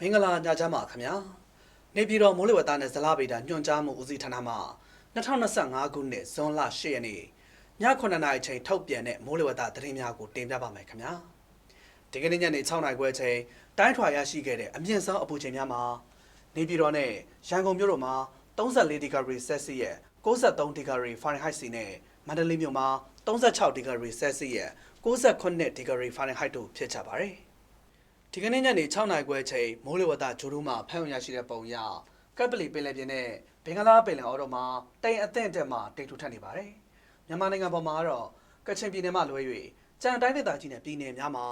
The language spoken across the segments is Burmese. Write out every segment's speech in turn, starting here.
မင်္ဂလာညချမ်းပါခင်ဗျာနေပြည်တော်မိုးလေဝသနဲ့ဇလားဗေဒညွှန်ကြားမှုဦးစီးဌာနမှ2025ခုနှစ်ဇွန်လ10ရက်နေ့ည9:00နာရီချိန်ထုတ်ပြန်တဲ့မိုးလေဝသသတင်းများကိုတင်ပြပါမယ်ခင်ဗျာဒီကနေ့ညနေ6:00နာရီခွဲချိန်တိုင်းထွာရရှိခဲ့တဲ့အမြင့်ဆုံးအပူချိန်များမှာနေပြည်တော်နဲ့ရန်ကုန်မြို့တို့မှာ34ဒီဂရီဆယ်စီယပ်63ဒီဂရီဖာရင်ဟိုက်စီနဲ့မန္တလေးမြို့မှာ36ဒီဂရီဆယ်စီယပ်69ဒီဂရီဖာရင်ဟိုက်တို့ဖြစ်ကြပါတယ် ဒီကနေ့ညနေ6နာရီခွဲအချိန်မိုးလေဝသဂျိုဒူးမှာဖမ်းဝရရှိတဲ့ပုံရကပ်ပလီပင်လယ်ပြင်နဲ့ဘင်္ဂလားပင်လယ်အော်တို့မှာတိမ်အသင့်တက်မှာတိမ်ထူထပ်နေပါတယ်။မြန်မာနိုင်ငံပေါ်မှာကတော့ကချင်ပြည်နယ်မှလွဲ၍ကြံတိုင်းဒေသကြီးနဲ့ပြည်နယ်များမှာ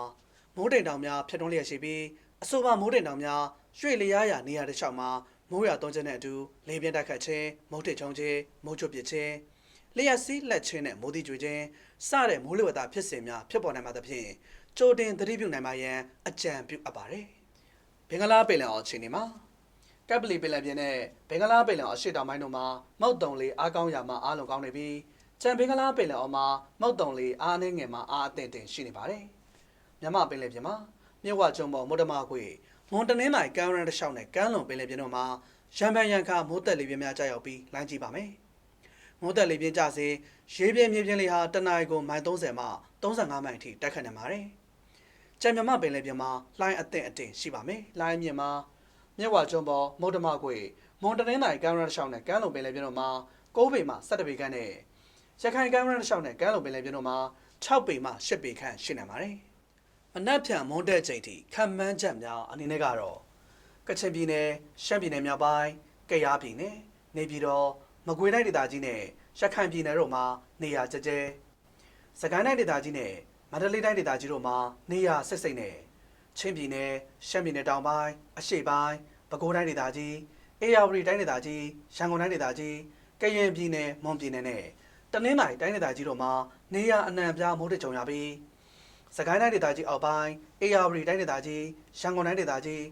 မိုးတိမ်တောင်များဖြတ်တွန်းလျက်ရှိပြီးအဆိုပါမိုးတိမ်တောင်များရွှေ့လျားရာနေရာတစ်လျှောက်မှာမိုးရွာသွန်းခြင်းနဲ့အတူလေပြင်းတိုက်ခတ်ခြင်းမုတ်တစ်ချုံခြင်းမိုးချွတ်ပစ်ခြင်းလျှက်စီးလက်ချင်းနဲ့မိုးတိကျွေခြင်းစတဲ့မိုးလေဝသဖြစ်စဉ်များဖြစ်ပေါ်နိုင်ပါသဖြင့် ကြိုတင်သတိပြုနိုင်ပါရန်အကြံပြုအပ်ပါတယ်။ဘင်္ဂလားပင်လယ်အော်အခြေအနေမှာကပ်ပလီပင်လယ်ပြင်နဲ့ဘင်္ဂလားပင်လယ်အော်အရှေ့တောင်ပိုင်းတို့မှာမုတ်တုံလေးအားကောင်းရာမှာအားလုံးကောင်းနေပြီးကြံဘင်္ဂလားပင်လယ်အော်မှာမုတ်တုံလေးအားနည်းငယ်မှာအားအသင့်တင်ရှိနေပါတယ်။မြမပင်လယ်ပြင်မှာမြစ်ဝကျုံပေါ်မုဒ္ဓမာခွေမွန်တနင်းနိုင်ကမ်းရန်တစ်လျှောက်နဲ့ကမ်းလွန်ပင်လယ်ပြင်တို့မှာရံပန်ရံခါမိုးတက်လေးပြင်းများကြာရောက်ပြီးလိုင်းကြည့်ပါမယ်။မိုးတက်လေးပြင်းကြစေရေပြင်းမြေပြင်းလေးဟာတနအီကိုမိုင်30မှ35မိုင်အထိတိုက်ခတ်နေပါတယ်။ ကြံမြမပင်လယ်ပြင်မှာလိုင်းအသင့်အတင်ရှိပါမယ်။လိုင်းမြင့်မှာမြစ်ဝကျုံပေါ်မုဒ္ဓမာခွေမွန်တနင်းနိုင်ကမ်းရန်တစ်လျှောက်နဲ့ကမ်းလွန်ပင်လယ်ပြင်တို့မှာ9ပေမှ17ပေခန့်နဲ့ရခိုင်ကမ်းရန်တစ်လျှောက်နဲ့ကမ်းလွန်ပင်လယ်ပြင်တို့မှာ6ပေမှ10ပေခန့်ရှိနေပါတယ်။မနက်ဖြန်မွန်းတဲ့ချိန်ထိခံမှန်းချက်များအနေနဲ့ကတော့ကချင်ပြည်နယ်ရှမ်းပြည်နယ်မြောက်ပိုင်းကယားပြည်နယ်နေပြည်တော်မကွေးတိုင်းဒေသကြီးနဲ့ရခိုင်ပြည်နယ်တို့မှာနေရာကျကျဲစကိုင်းတိုင်းဒေသကြီးနဲ့ မန္တလေးတိုင်းဒေသကြီးတို့မှာနေရာစိတ်စိတ်နဲ့ချင်းပြည်နယ်ရှမ်းပြည်နယ်တောင်ပိုင်းအရှေ့ပိုင်းပဲခူးတိုင်းဒေသကြီးအေရဝတီတိုင်းဒေသကြီးရန်ကုန်တိုင်းဒေသကြီးကရင်ပြည်နယ်မွန်ပြည်နယ်နဲ့တနင်္သာရီတိုင်းဒေသကြီးတို့မှာနေရာအနှံ့အပြားမိုးထကြုံရပြီးစကိုင်းတိုင်းဒေသကြီးအောက်ပိုင်းအေရဝတီတိုင်းဒေသကြီးရန်ကုန်တိုင်းဒေသကြီး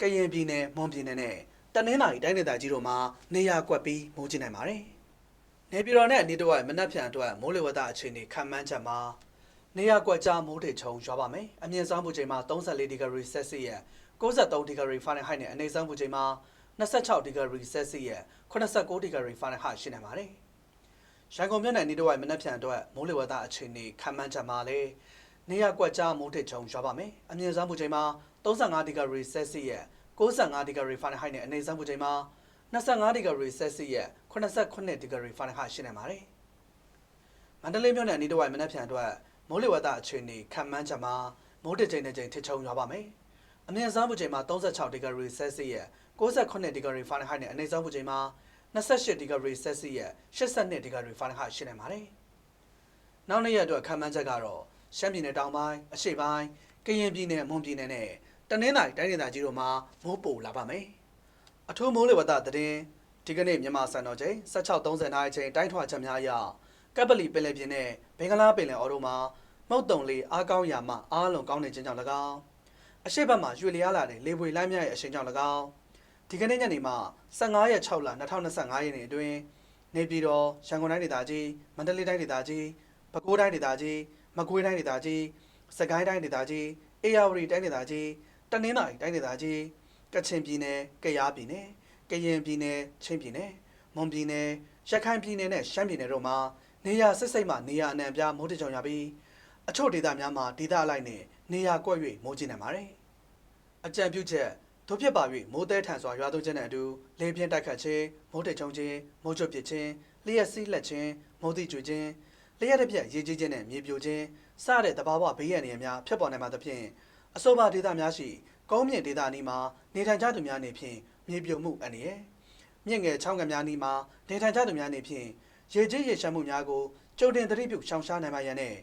ကရင်ပြည်နယ်မွန်ပြည်နယ်နဲ့တနင်္သာရီတိုင်းဒေသကြီးတို့မှာနေရာကွက်ပြီးမိုးကျနေပါတယ်။နေပြည်တော်နဲ့အနီးတစ်ဝိုက်မနက်ဖြန်အတွက်မိုးလေဝသအခြေအနေခံမှန်းချက်မှာ နေရာကွက်ကြားမိုးတွေချုံရွာပါမယ်။အမြင့်ဆုံးပူချိန်မှာ34ဒီဂရီဆယ်စီယပ်63ဒီဂရီဖာရင်ဟိုက်နဲ့အနည်းဆုံးပူချိန်မှာ26ဒီဂရီဆယ်စီယပ်89ဒီဂရီဖာရင်ဟိုက်ရှိနေပါတယ်။ရန်ကုန်မြို့နယ်နေတဝိုက်မနက်ဖြန်အတွက်မိုးလေဝသအခြေအနေခံမှန်းချက်မှာလေနေရကွက်ကြားမိုးထစ်ချုံရွာပါမယ်။အမြင့်ဆုံးပူချိန်မှာ35ဒီဂရီဆယ်စီယပ်65ဒီဂရီဖာရင်ဟိုက်နဲ့အနည်းဆုံးပူချိန်မှာ25ဒီဂရီဆယ်စီယပ်89ဒီဂရီဖာရင်ဟိုက်ရှိနေပါတယ်။မန္တလေးမြို့နယ်နေတဝိုက်မနက်ဖြန်အတွက် မိုးလေဝသအခြေအနေခံမှန်းချက်မှာမိုးတစ်ချိန်တစ်ချိန်ထစ်ချုံရွာပါမယ်။အမြင့်ဆုံးပူချိန်မှာ36ဒီဂရီဆယ်စီယပ်68ဒီဂရီဖာရင်ဟိုက်နဲ့အနည်းဆုံးပူချိန်မှာ28ဒီဂရီဆယ်စီယပ်82ဒီဂရီဖာရင်ဟိုက်ရှိနေပါတယ်။နောက်နေ့ရက်အတွက်ခံမှန်းချက်ကတော့ရှမ်းပြည်နယ်တောင်ပိုင်းအရှေ့ပိုင်းကရင်ပြည်နယ်မွန်ပြည်နယ်နဲ့တနင်္သာရီတိုင်းဒေသကြီးတို့မှာမိုးပိုလာပါမယ်။အထူးမိုးလေဝသသတင်းဒီကနေ့မြန်မာစံတော်ချိန်16:30နာရီချိန်တိုင်းထွာချက်များအရ ကပ်ပလီပင်လယ်ပြင်နဲ့ဘင်္ဂလားပင်လယ်အော်တို့မှာမုတ်တုံလေးအားကောင်းရာမှအားလုံးကောင်းနေခြင်းကြောင့်၎င်းအရှိတ်ဘက်မှာရွှေလျားလာတဲ့လေပွေလိုင်းများရဲ့အရှိန်ကြောင့်၎င်းဒီကနေ့ညနေမှာ15ရက်6လ2025ရက်နေ့အတွင်းနေပြည်တော်ရန်ကုန်တိုင်းဒေသကြီးမန္တလေးတိုင်းဒေသကြီးပဲခူးတိုင်းဒေသကြီးမကွေးတိုင်းဒေသကြီးစကိုင်းတိုင်းဒေသကြီးအေရဝတီတိုင်းဒေသကြီးတနင်္သာရီတိုင်းဒေသကြီးကချင်ပြည်နယ်ကယားပြည်နယ်ကရင်ပြည်နယ်ချင်းပြည်နယ်မွန်ပြည်နယ်ရခိုင်ပြည်နယ်နဲ့ရှမ်းပြည်နယ်တို့မှာ နေရာစစ်စိတ်မှနေရာအနှံ့အပြားမိုးတကြုံရပြီးအချို့ဒေသများမှာဒေသအလိုက်နဲ့နေရာကွက်၍မိုးကျနေပါတယ်အကြံပြုချက်တို့ဖြစ်ပါ၍မိုးတဲထန်စွာရွာသွန်းခြင်းနဲ့အတူလေပြင်းတိုက်ခတ်ခြင်းမိုးတိတ်ချုံခြင်းမိုးချွတ်ပစ်ခြင်းလျှက်စီးလက်ခြင်းမိုးတိကျွေခြင်းလျှက်တစ်ပြက်ရေကြီးခြင်းနဲ့မြေပြိုခြင်းစတဲ့တဘာဝဘေးရန်တွေများဖြစ်ပေါ်နိုင်ပါသဖြင့်အဆိုပါဒေသများရှိကုန်းမြင့်ဒေသအနီးမှာနေထိုင်ကြသူများနေဖြင့်မြေပြိုမှုအန္တရာယ်မြင့်ငယ်ချောင်းကများနီးမှာနေထိုင်ကြသူများနေဖြင့် ရေကြီးရေရှမ်းမှုများကိုကြုံတင်သတိပြုရှောင်ရှားနိုင်ပါရန်နဲ့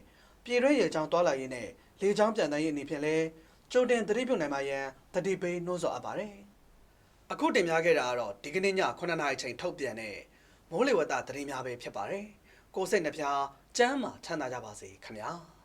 ပြည်တွင်းရေချောင်းတွာလာရင်းနဲ့လေချောင်းပြန်တန်းရင်းအနေဖြင့်လည်းကြုံတင်သတိပြုနိုင်ပါရန်တတိပေးနှိုးဆော်အပ်ပါတယ်။အခုတင်ပြခဲ့တာကတော့ဒီကနေ့ည9:00နာရီချိန်ထုတ်ပြန်တဲ့မိုးလေဝသသတင်းများပဲဖြစ်ပါတယ်။ကိုယ်စိတ်နှပြချမ်းမှာချမ်းသာကြပါစေခင်ဗျာ။